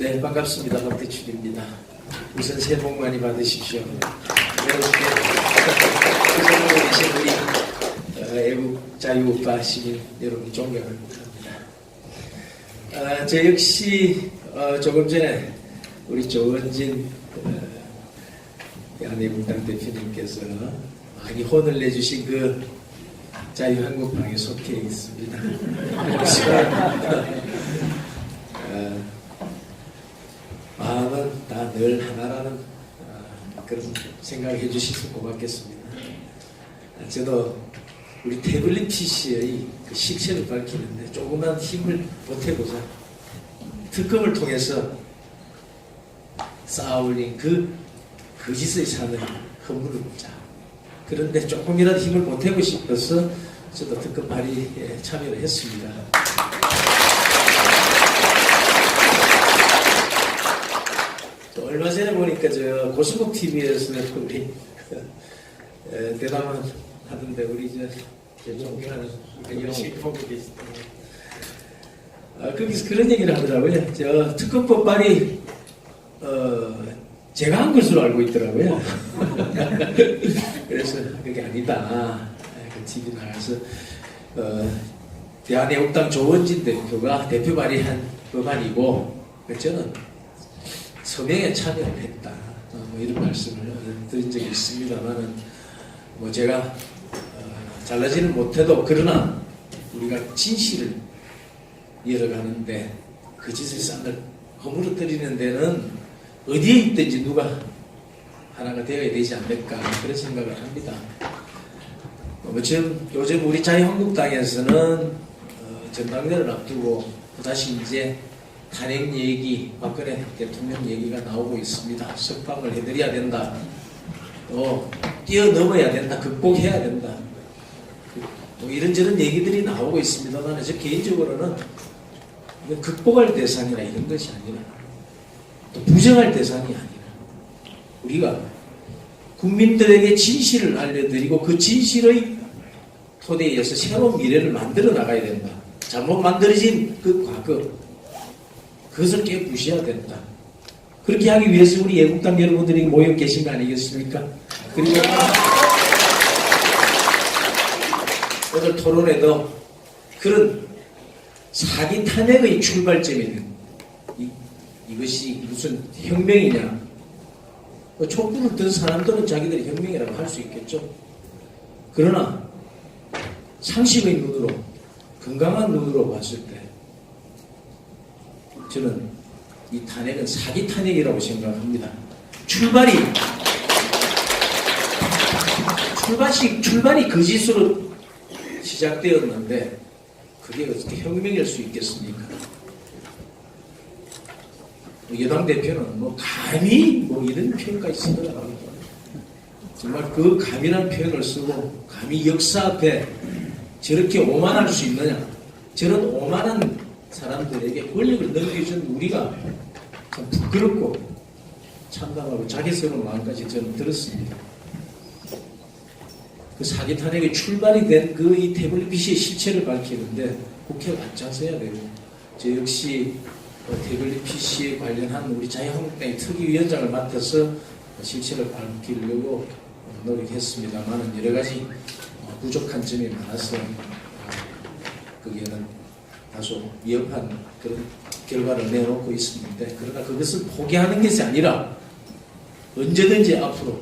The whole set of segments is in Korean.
네, 반갑습니다. 박대출입니다. 우선 새해 복 많이 받으십시오. 여러분께 구성하고 계신 우리 어, 애국 자유우파 시민 여러분 존경을 합니다. 아, 저 역시 어, 조금 전에 우리 조원진 어, 한애국당 대표님께서 많이 혼을 내주신 그 자유한국당에 속해 있습니다. 하지만 어, 마음은 다 늘 하나라는 어, 그런 생각을 해주셔서 고맙겠습니다. 아, 저도 우리 태블릿 PC의 그 식세를 밝히는데 조그만 힘을 보태고자 특검을 통해서 쌓아올린 그 거짓의 산을 허물고자 그런데 조금이라도 힘을 보태고 싶어서 저도 특검 발의에 참여를 했습니다. 또 얼마 전에 보니까 저 고수국 TV에서 우리 에, 대담을 하던데 우리 저, 저 존경하는 영씨 보고 계시더라고요. 아, 거기서 그런 얘기를 하더라고요. 저 특검법 발의 어, 제가 한 것으로 알고 있더라고요. 그래서 그게 아니다. 그 TV 나가서 어, 대한애국당 조원진 대표가 대표 발의한 법안이고 그 저는 서명에 참여를 했다. 어, 뭐 이런 말씀을 드린 적이 있습니다만은 뭐 제가 어, 잘나지는 못해도 그러나 우리가 진실을 열어가는데 그 짓을 싼을 허물어뜨리는 데는 어디에 있든지 누가 하나가 되어야 되지 않을까 그런 생각을 합니다. 뭐 지금 요즘 우리 자유한국당에서는 어, 전당대를 앞두고 다시 이제 탄핵 얘기, 박근혜 대통령 얘기가 나오고 있습니다. 석방을 해드려야 된다. 또 뛰어넘어야 된다. 극복해야 된다. 뭐 이런저런 얘기들이 나오고 있습니다만 저 개인적으로는 극복할 대상이나 이런 것이 아니라 또 부정할 대상이 아니라 우리가 국민들에게 진실을 알려드리고 그 진실의 토대에서 새로운 미래를 만들어 나가야 된다. 잘못 만들어진 그 과거 그것을 깨부셔야 된다. 그렇게 하기 위해서 우리 애국당 여러분들이 모여 계신 거 아니겠습니까? 그리고 오늘 토론에도 그런 사기 탄핵의 출발점이 이, 이것이 무슨 혁명이냐? 뭐 촛불을 든 사람들은 자기들이 혁명이라고 할 수 있겠죠. 그러나 상식의 눈으로 건강한 눈으로 봤을 때 저는 이 탄핵은 사기 탄핵이라고 생각합니다. 출발이 출발이 출발이 거짓으로 시작되었는데 그게 어떻게 혁명일 수 있겠습니까? 뭐 여당 대표는 뭐 감히 뭐 이런 표현까지 쓰더라고요. 정말 그 감이라는 표현을 쓰고 감히 역사 앞에 저렇게 오만할 수 있느냐? 저런 오만한 사람들에게 권력을 넘겨준 우리가 참 부끄럽고 참담하고 자기스러운 마음까지 저는 들었습니다. 그 사기 탄핵의 출발이 된 그 이 태블릿 PC의 실체를 밝히는데 국회가 앞장서야 되고 저 역시 그 태블릿 PC에 관련한 우리 자유한국당의 특위위원장을 맡아서 실체를 밝히려고 노력했습니다만은 여러 가지 부족한 점이 많아서 거기에는 다소 위협한 그런 결과를 내놓고 있습니다. 그러나 그것을 포기하는 것이 아니라 언제든지 앞으로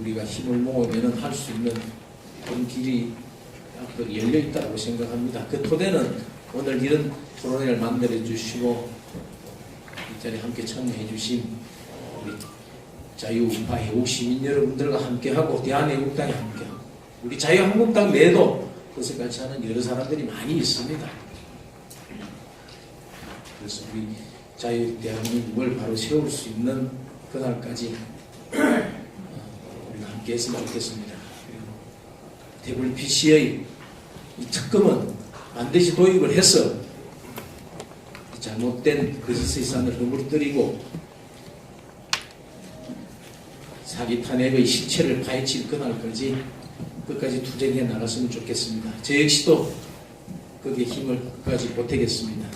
우리가 힘을 모으면 할 수 있는 그런 길이 앞으로 열려 있다고 생각합니다. 그 토대는 오늘 이런 토론회를 만들어 주시고 이 자리에 함께 참여해 주신 우리 자유우파 애국 시민 여러분들과 함께하고 대한애국당이 함께하고 우리 자유한국당 내에도 그것을 같이 하는 여러 사람들이 많이 있습니다. 그래서 우리 자유 대한민국을 바로 세울 수 있는 그날까지 우리가 함께 했으면 좋겠습니다. 태블 PC의 이 특검은 반드시 도입을 해서 잘못된 거짓의 산을 허물어뜨리고 사기 탄핵의 실체를 파헤칠 그날까지 끝까지 투쟁해 나갔으면 좋겠습니다. 저 역시도 거기에 힘을 끝까지 보태겠습니다.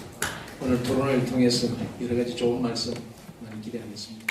오늘 토론을 통해서 여러 가지 좋은 말씀 많이 기대하겠습니다.